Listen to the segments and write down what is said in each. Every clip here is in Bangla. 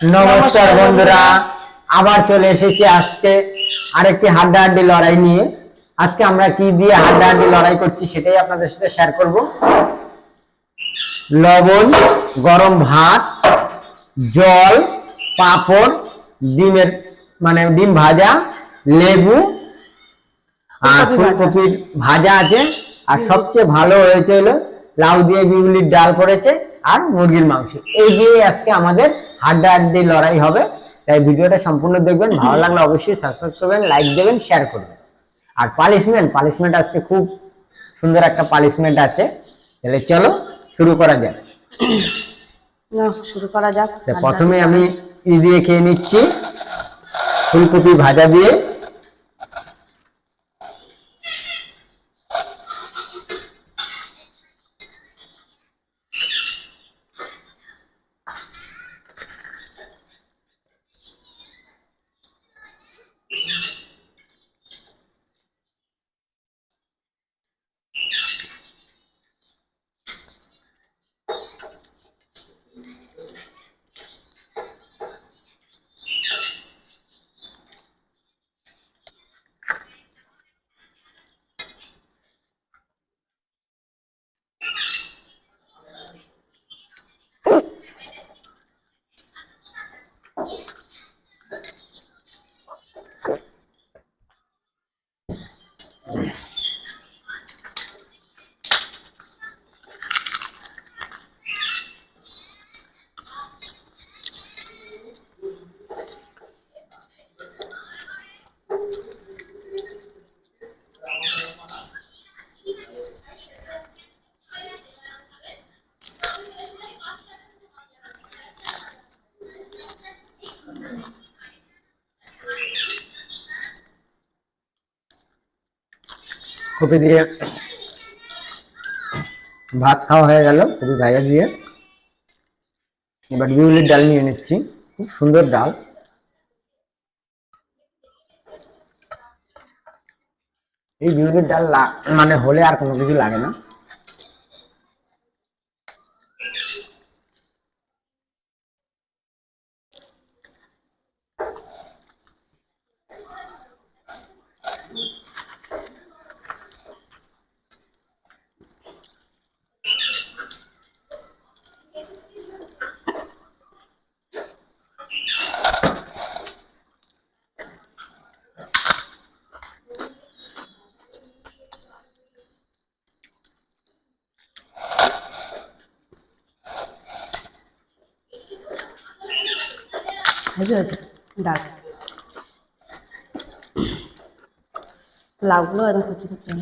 নমস্কার বন্ধুরা আবার চলে এসেছি আজকে আরেকটি হাড্ডাহাড্ডি লড়াই নিয়ে। আজকে আমরা কি দিয়ে হাড্ডাহাড্ডি লড়াই করছি সেটাই আপনাদের সাথে শেয়ার করব। লবণ গরম ভাত জল পাঁপড় ডিমের মানে ডিম ভাজা লেবু আর ফুলকপি ফুলকপির ভাজা। ভাজা আছে। আর সবচেয়ে ভালো হয়েছে হলো লাউ দিয়ে বিউলির ডাল করেছে আর মুরগির মাংস। এই দিয়ে আজকে আমাদের হাড্ডাহাড্ডি লড়াই হবে। তাই ভিডিওটা সম্পূর্ণ দেখবেন। ভালো লাগলে অবশ্যই সাবস্ক্রাইব করবেন লাইক দেবেন শেয়ার করবেন। আর পালিশমেন্ট পালিশমেন্ট আজকে খুব সুন্দর একটা পালিশমেন্ট আছে। তাহলে চলো শুরু করা যাক। শুরু করা যাক। প্রথমে আমি ই দিয়ে খেয়ে নিচ্ছি। ফুলকপি ভাজা দিয়ে। কপি দিয়ে ভাত খাওয়া হয়ে গেল, কপি ভাজা দিয়ে। এবার বিউলির ডাল নিয়ে নিচ্ছি, খুব সুন্দর ডাল। এই বিউলির ডাল মানে হলে আর কোনো কিছু লাগে না হয়েছে হয়েছে ডাল লাউগুলো একদম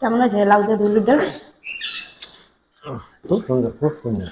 কেমন আছে লাউ দিয়ে দুলুর ডাল খুব সুন্দর খুব সুন্দর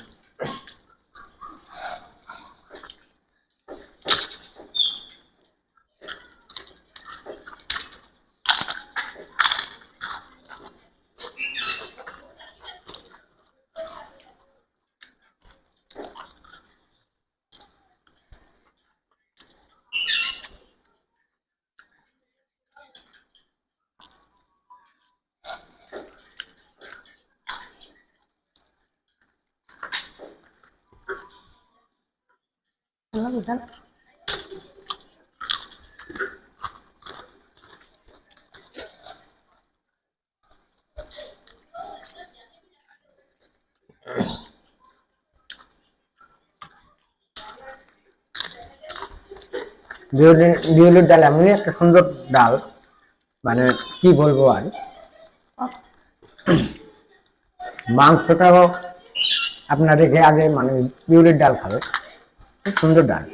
লাউর ডাল বিউলির ডাল এমনই একটা সুন্দর ডাল। মানে কি বলব আর? মাংসটাও আপনার রেখে আগে মানে বিউলির ডাল খুব। সুন্দর ডাল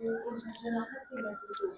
Thank you.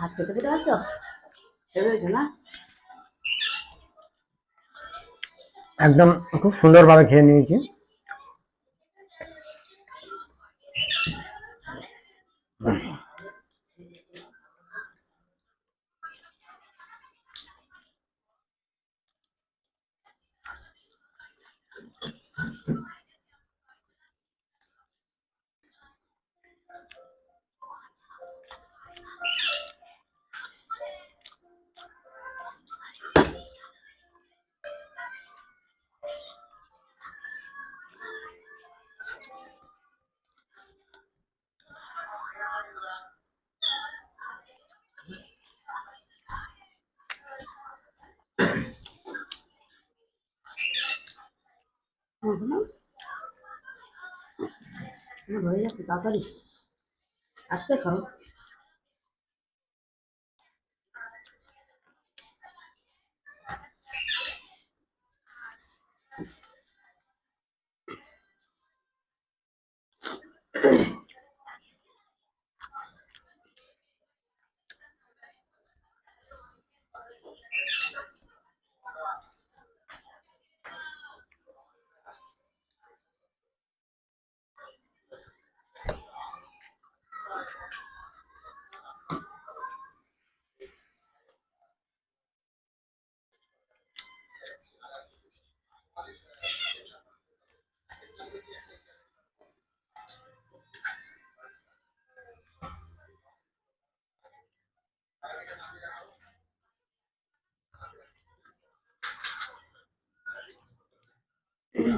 হাত পেতে পেতে আছো হেভি না একদম খুব সুন্দরভাবে খেয়ে নিয়েছি। হয়ে যাচ্ছে তাড়াতাড়ি আসতে খাও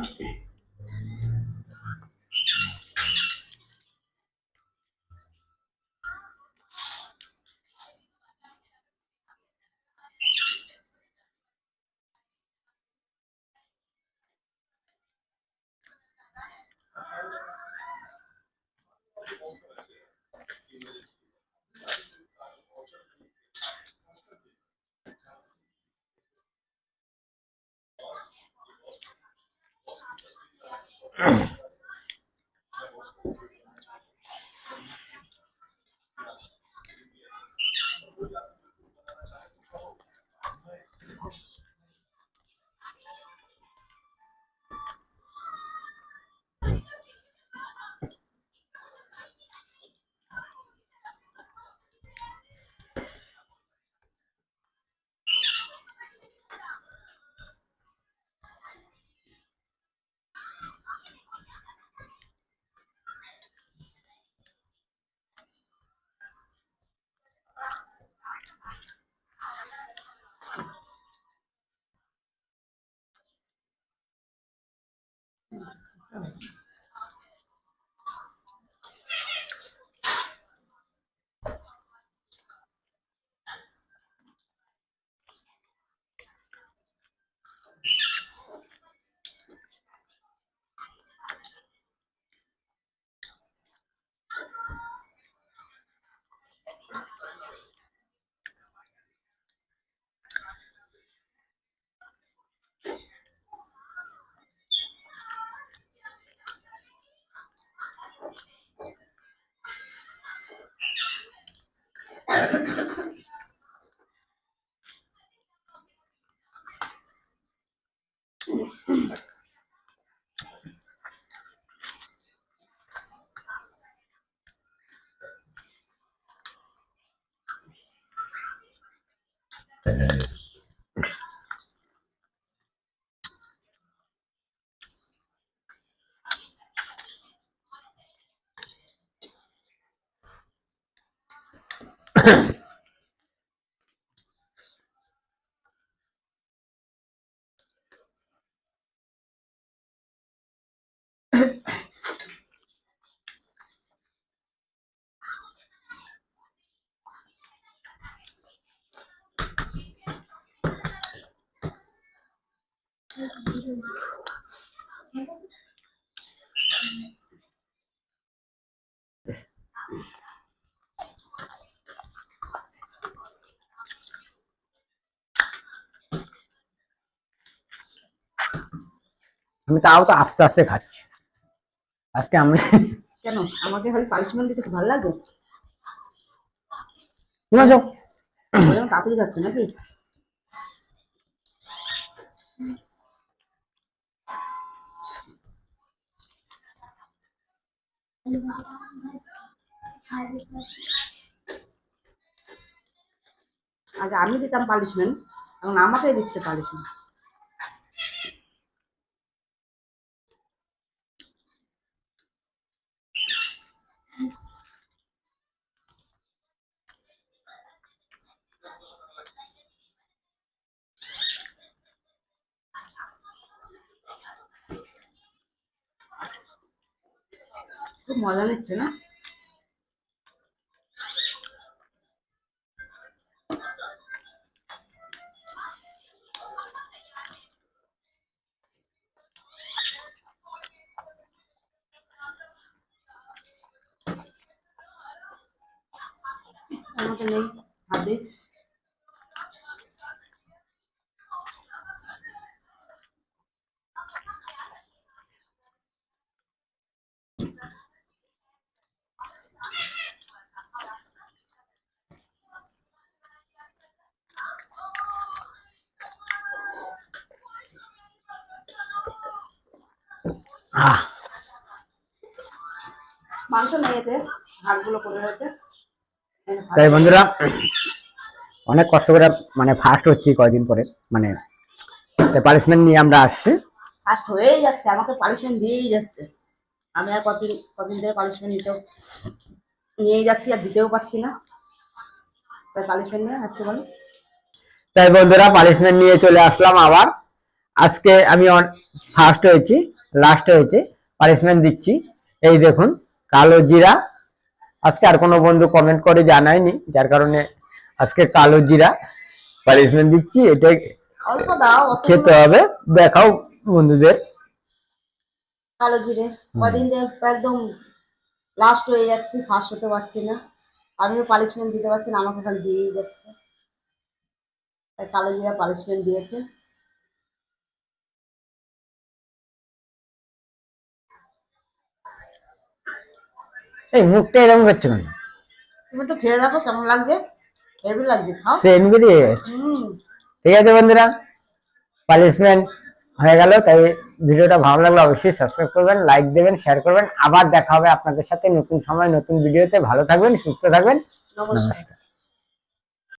して。Ugh. 嗯。and আমি তাও তো আস্তে আস্তে খাচ্ছি। আজকে আমি কেন? আমাকে খালি পানিশমেন্ট দিতে খুব ভালো লাগে। তোমার যাও। ওরকম তাড়াতাড়ি যাচ্ছে নাকি? আগে আমি দিতাম পালিশমেন্ট এখন আমাকে দিচ্ছে পানিশমেন্ট খুব মজা নিচ্ছে না আমাকে নেই হাতে মাংস নেই এতে ভাগগুলো করে রয়েছে তাই বন্ধুরা অনেক কষ্ট করে মানে ফার্স্ট হচ্ছি কয়দিন পরে মানে পানিশমেন্ট নিয়ে আমরা আসছি। ফার্স্ট হয়েই যাচ্ছে আমাকে পানিশমেন্ট দিয়েই যাচ্ছে। আমি আর কদিন কদিন ধরে পানিশমেন্ট নিতেও নিয়েই যাচ্ছি আর দিতেও পারছি না। তাই পানিশমেন্ট নিয়ে আসতে বলো। তাই বন্ধুরা পানিশমেন্ট নিয়ে চলে আসলাম আবার। আজকে আমি ফার্স্ট হয়েছি। লাস্ট হয়েছে পানিশমেন্ট দিচ্ছি। এই দেখুন কালো জিরা। আজকে আর কোনো বন্ধু কমেন্ট করে জানায়নি যার কারণে আজকে কালো জিরা পানিশমেন্ট দিচ্ছি। এটা খেতে হবে। দেখাও বন্ধুদের। কালো জিরে। কদিন একদম লাস্ট হয়ে যাচ্ছি ফার্স্ট হতে পারছি না। আমিও পানিশমেন্ট দিতে পারছি না আমাকে খালি দিয়েই যাচ্ছে। কালো জিরা পানিশমেন্ট দিয়েছে। এই মুখটা এরকম করছে কেন? তুমি একটু খেয়ে দেখো কেমন লাগছে। হেভি লাগছে খাও। সেন বেরিয়ে গেছে। ঠিক আছে বন্ধুরা পানিশমেন্ট হয়ে গেল তাই ভিডিওটা ভালো লাগলে অবশ্যই সাবস্ক্রাইব করবেন লাইক দেবেন শেয়ার করবেন। আবার দেখা হবে আপনাদের সাথে নতুন সময় নতুন ভিডিওতে। ভালো থাকবেন সুস্থ থাকবেন। নমস্কার। নমস্কার।